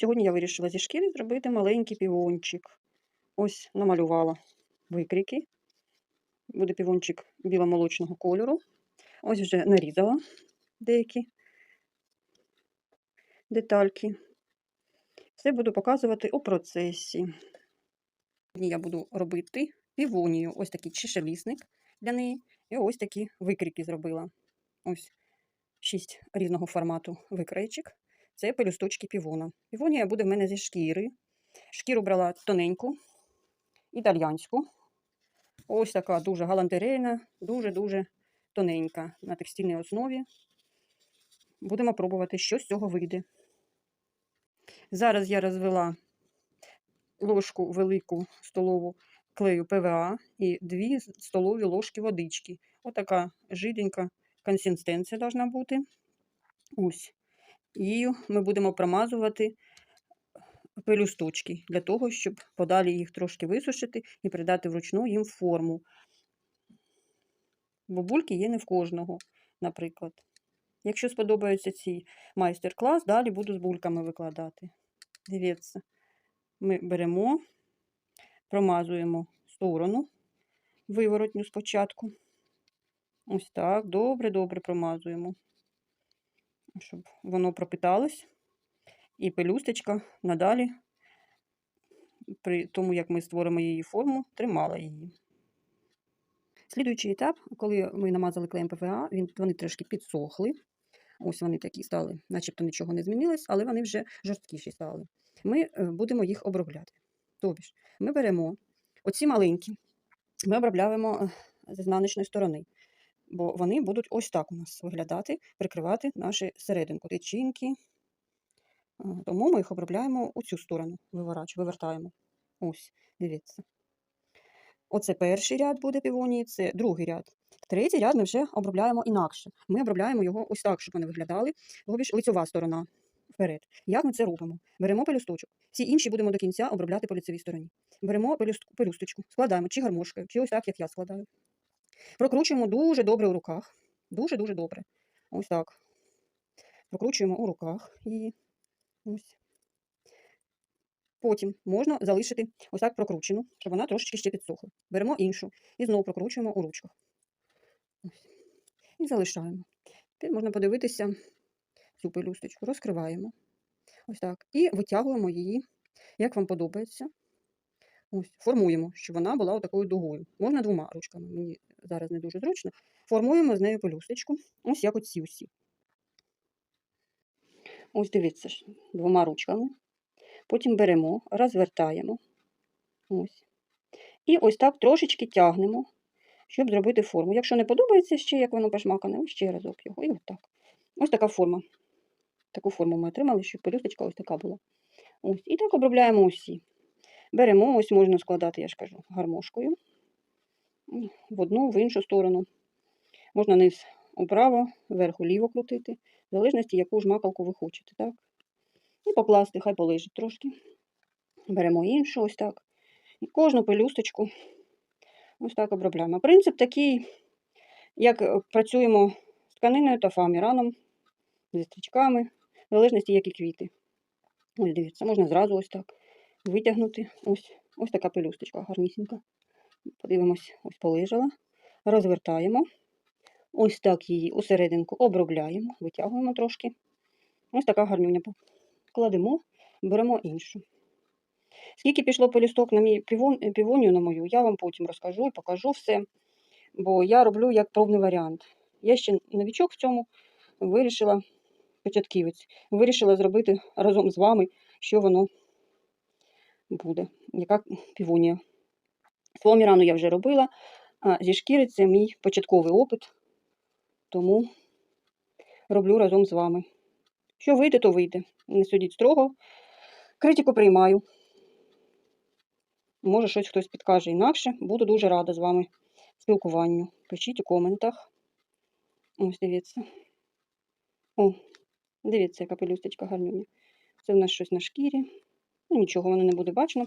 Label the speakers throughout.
Speaker 1: Сьогодні я вирішила зі шкіри зробити маленький півончик. Ось намалювала викрики. Буде півончик біломолочного кольору. Ось вже нарізала деякі детальки. Все буду показувати у процесі. Я буду робити півонію. Ось такий чешелісник для неї. І ось такі викрики зробила. Ось шість різного формату викраєчок. Це пелюсточки півона. Півонія буде в мене зі шкіри. Шкіру брала тоненьку, італьянську. Ось така дуже галантерейна, дуже-дуже тоненька на текстильній основі. Будемо пробувати, що з цього вийде. Зараз я розвела ложку велику столову клею ПВА і 2 столові ложки водички. Отака жиденька консистенція должна бути. Ось. Її ми будемо промазувати пелюсточки для того, щоб подалі їх трошки висушити і придати вручну їм форму. Бо бульки є не в кожного, наприклад. Якщо сподобається цей майстер-клас, далі буду з бульками викладати. Дивіться, ми беремо, промазуємо сторону виворотню спочатку. Ось так, добре-добре промазуємо, щоб воно пропиталось. І пелюсточка надалі, при тому, як ми створимо її форму, тримала її. Слідуючий етап, коли ми намазали клеєм ПВА, вони трошки підсохли. Ось вони такі стали, начебто нічого не змінилось, але вони вже жорсткіші стали. Ми е, будемо їх обробляти. Тобі ж, ми беремо оці маленькі, ми обробляємо е, з ізнаночної сторони, бо вони будуть ось так у нас виглядати, прикривати наші серединку, тичинки. Тому ми їх обробляємо у цю сторону, виворач, вивертаємо. Ось, дивіться. Оце перший ряд буде півонії, це другий ряд. Третій ряд ми вже обробляємо інакше. Ми обробляємо його ось так, щоб вони виглядали. Робиш лицьова сторона вперед. Як ми це робимо? Беремо пелюсточок. Всі інші будемо до кінця обробляти по лицевій стороні. Беремо пелюсточку, складаємо чи гармошкою, чи ось так, як я складаю. Прокручуємо дуже добре у руках. Дуже-дуже добре. Ось так. Прокручуємо у руках її. Ось. Потім можна залишити ось так прокручену, щоб вона трошечки ще підсохла. Беремо іншу і знову прокручуємо у ручках. Ось. І залишаємо. Тепер можна подивитися цю пелюсточку, розкриваємо. Ось так. І витягуємо її, як вам подобається. Ось, формуємо, щоб вона була отакою дугою. Можна двома ручками, мені зараз не дуже зручно. Формуємо з нею пелюсточку. Ось як оці усі. Ось дивіться двома ручками. Потім беремо, розвертаємо. Ось. І ось так трошечки тягнемо, щоб зробити форму. Якщо не подобається ще, як воно пошмакане, ще разок його. І отак. Ось така форма. Таку форму ми отримали, щоб пелюсточка ось така була. Ось. І так обробляємо усі. Беремо, ось можна складати, я ж кажу, гармошкою. В одну, в іншу сторону. Можна низ управо, вверх уліво крутити, в залежності, яку ж макалку ви хочете. так? І покласти, хай полежить трошки. Беремо іншу, ось так. І кожну пелюсточку ось так обробляємо. Принцип такий, як е, працюємо з тканиною та фоаміраном, зі стрічками, в залежності, які квіти. Ось дивіться, можна зразу ось так витягнути. Ось, ось така пелюсточка гарнісінька. Подивимось, ось полежала. Розвертаємо. Ось так її усерединку обробляємо, витягуємо трошки. Ось така гарнюня. Кладемо, беремо іншу. Скільки пішло пелюсток на мій півон, півонію на мою, я вам потім розкажу і покажу все. Бо я роблю як пробний варіант. Я ще новічок в цьому вирішила, початківець, вирішила зробити разом з вами, що воно буде, яка півонія. Фломірану я вже робила, а зі шкіри це мій початковий опит, тому роблю разом з вами. Що вийде, то вийде. Не судіть строго. Критику приймаю. Може, щось хтось підкаже інакше. Буду дуже рада з вами спілкуванню. Пишіть у коментах. Ось дивіться. О, дивіться, яка пелюсточка гарнюня. Це в нас щось на шкірі. Ну, нічого, воно не буде бачно.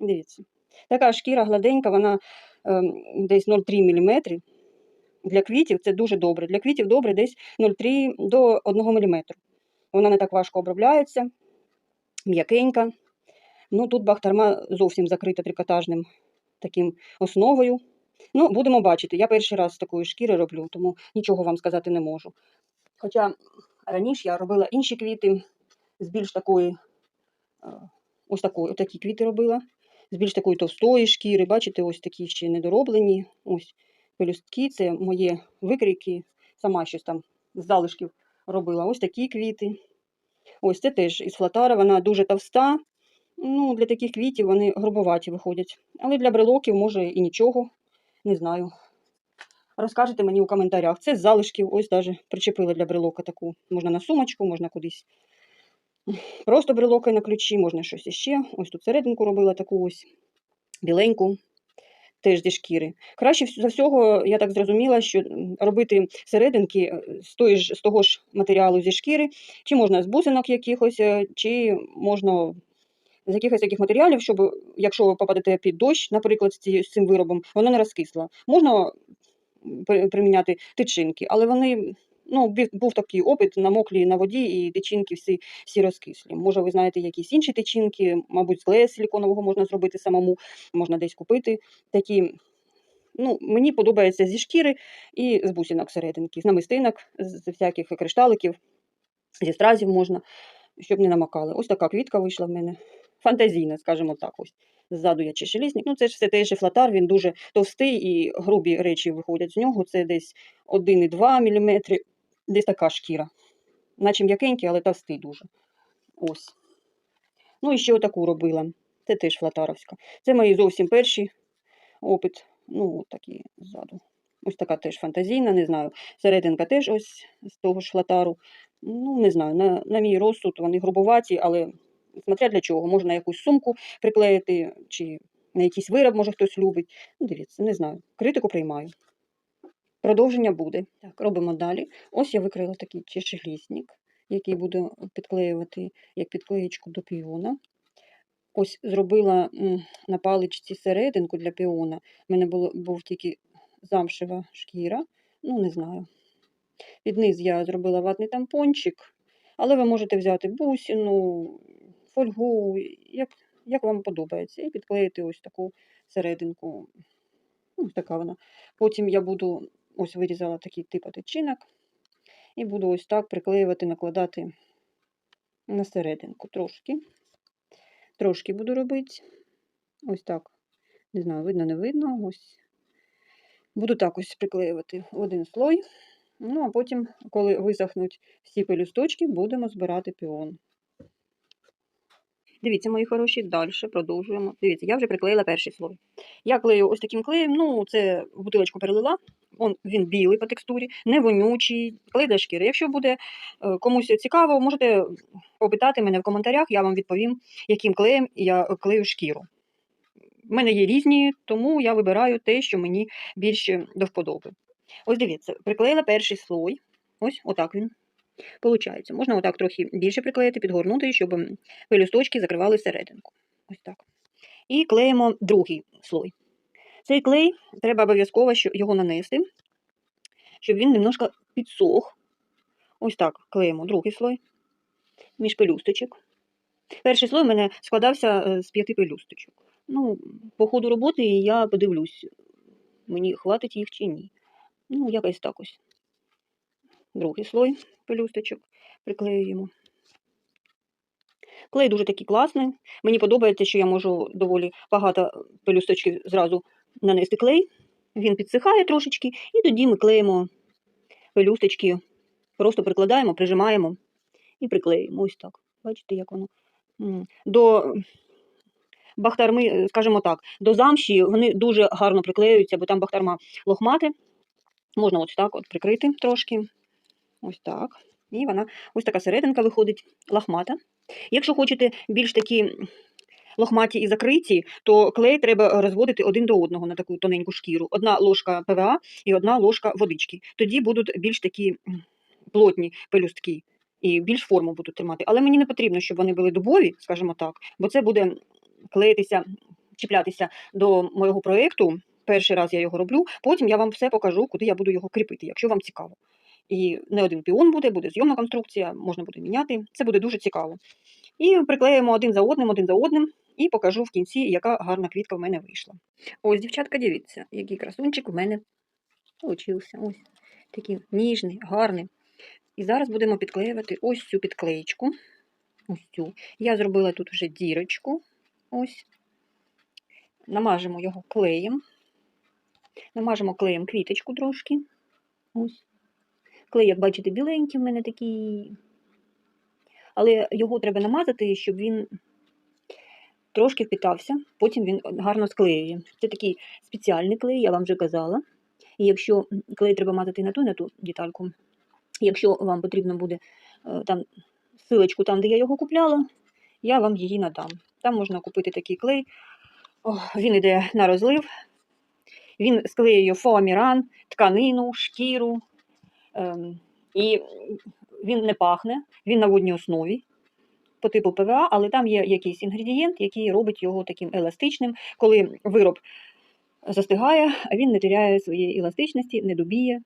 Speaker 1: Дивіться. Така шкіра гладенька, вона ем, десь 0,3 мм. Для квітів це дуже добре. Для квітів добре десь 0,3 до 1 мм. Вона не так важко обробляється. м'якенька. Ну, тут бахтарма зовсім закрита трикотажним таким основою. Ну, будемо бачити. Я перший раз такої шкіри роблю, тому нічого вам сказати не можу. Хоча раніше я робила інші квіти з більш такої, е, ось такої, такі квіти робила, з більш такої товстої шкіри. Бачите, ось такі ще недороблені. Ось пелюстки, це мої викрійки, сама щось там з залишків робила. Ось такі квіти. Ось це теж із флатара, вона дуже товста. Ну, для таких квітів вони грубоваті виходять. Але для брелоків може і нічого, не знаю. Розкажете мені у коментарях. Це з залишків, ось даже причепила для брелока таку. Можна на сумочку, можна кудись. Просто брелоки на ключі, можна щось іще. Ось тут серединку робила таку ось біленьку, теж зі шкіри. Краще за всього, я так зрозуміла, що робити серединки е, з, тої ж, з того ж матеріалу зі шкіри, чи можна з бусинок якихось, е, чи можна з якихось таких матеріалів, щоб якщо ви попадете під дощ, наприклад, з, цим виробом, воно не розкисло. Можна приміняти тичинки, але вони. Ну, був такий опит, намоклі на воді, і тичинки всі, всі розкислі. Може, ви знаєте якісь інші тичинки, мабуть, з клея силіконового можна зробити самому, можна десь купити такі. Ну, мені подобається зі шкіри і з бусинок серединки, з намистинок, з всяких кришталиків, зі стразів можна, щоб не намокали. Ось така квітка вийшла в мене. Фантазійна, скажімо так. Ось. Ззаду я чешелісник. Ну, це ж все теж і флатар, він дуже товстий і грубі речі виходять з нього. Це десь 1,2 мм, десь така шкіра. Наче м'якенький, але товстий дуже. Ось. Ну і ще отаку робила. Це теж флатаровська. Це мої зовсім перші опит. Ну, от такі ззаду. Ось така теж фантазійна, не знаю. Серединка теж ось з того ж флатару. Ну, не знаю, на, на мій розсуд вони грубоваті, але смотря для чого. Можна якусь сумку приклеїти, чи на якийсь вироб, може хтось любить. Ну, дивіться, не знаю. Критику приймаю. Продовження буде. Так, робимо далі. Ось я викрила такий чешелісник, який буду підклеювати як підклеєчку до піона. Ось зробила на паличці серединку для піона. У мене було, був тільки замшева шкіра. Ну, не знаю. Під низ я зробила ватний тампончик, але ви можете взяти бусину, фольгу, як, як вам подобається, і підклеїти ось таку серединку. Ну, така вона. Потім я буду ось вирізала такий тип тичинок, і буду ось так приклеювати, накладати на серединку трошки. Трошки буду робити. Ось так. Не знаю, видно, не видно. Ось. Буду так ось приклеювати один слой. Ну, а потім, коли висохнуть всі пелюсточки, будемо збирати піон. Дивіться, мої хороші, далі продовжуємо. Дивіться, я вже приклеїла перший слой. Я клею ось таким клеєм, ну, це в бутилочку перелила. Он, він білий по текстурі, не вонючий, клей для шкіри. Якщо буде е, комусь цікаво, можете попитати мене в коментарях, я вам відповім, яким клеєм я клею шкіру. У мене є різні, тому я вибираю те, що мені більше до вподоби. Ось дивіться, приклеїла перший слой. Ось отак він. Получається. Можна отак трохи більше приклеїти, підгорнути, щоб пелюсточки закривали серединку. Ось так. І клеїмо другий слой. Цей клей треба обов'язково його нанести, щоб він немножко підсох. Ось так клеїмо другий слой між пелюсточок. Перший слой в мене складався е, з п'яти пелюсточок. Ну, по ходу роботи я подивлюсь, мені хватить їх чи ні. Ну, якось так ось. Другий слой пелюсточок приклеюємо. Клей дуже такий класний. Мені подобається, що я можу доволі багато пелюсточків зразу нанести клей. Він підсихає трошечки, і тоді ми клеїмо пелюсточки. Просто прикладаємо, прижимаємо і приклеїмо. Ось так. Бачите, як воно. До бахтарми, скажімо так, до замші вони дуже гарно приклеюються, бо там бахтарма лохмате. Можна ось так от прикрити трошки. Ось так. І вона ось така серединка виходить лохмата. Якщо хочете більш такі лохматі і закриті, то клей треба розводити один до одного на таку тоненьку шкіру. Одна ложка ПВА і одна ложка водички. Тоді будуть більш такі плотні пелюстки і більш форму будуть тримати. Але мені не потрібно, щоб вони були дубові, скажімо так, бо це буде клеїтися, чіплятися до моєго проєкту. Перший раз я його роблю, потім я вам все покажу, куди я буду його кріпити, якщо вам цікаво. І не один піон буде, буде зйомна конструкція, можна буде міняти. Це буде дуже цікаво. І приклеїмо один за одним, один за одним, і покажу в кінці, яка гарна квітка в мене вийшла. Ось, дівчатка, дивіться, який красунчик у мене получився. Ось такий ніжний, гарний. І зараз будемо підклеювати ось цю підклеєчку. Ось цю. Я зробила тут вже дірочку. Ось. Намажемо його клеєм. Намажемо клеєм квіточку трошки. Ось. Клей, як бачите, біленький в мене такий. Але його треба намазати, щоб він трошки впітався, потім він гарно склеює. Це такий спеціальний клей, я вам вже казала. І якщо клей треба мазати на ту, на ту детальку, якщо вам потрібно буде е, там силочку там, де я його купляла, я вам її надам. Там можна купити такий клей. О, він йде на розлив, він склеює фоаміран, тканину, шкіру. Ем, і він не пахне, він на водній основі по типу ПВА, але там є якийсь інгредієнт, який робить його таким еластичним. Коли вироб застигає, а він не теряє своєї еластичності, не добіє,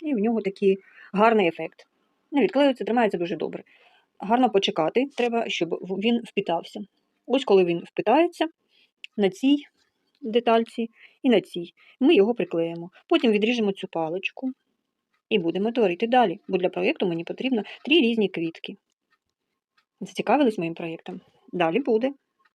Speaker 1: і в нього такий гарний ефект. Не відклеюється, тримається дуже добре. Гарно почекати треба, щоб він впітався. Ось коли він впитається на цій детальці і на цій, ми його приклеїмо. Потім відріжемо цю паличку і будемо творити далі, бо для проєкту мені потрібно три різні квітки. Зацікавились моїм проєктом? Далі буде.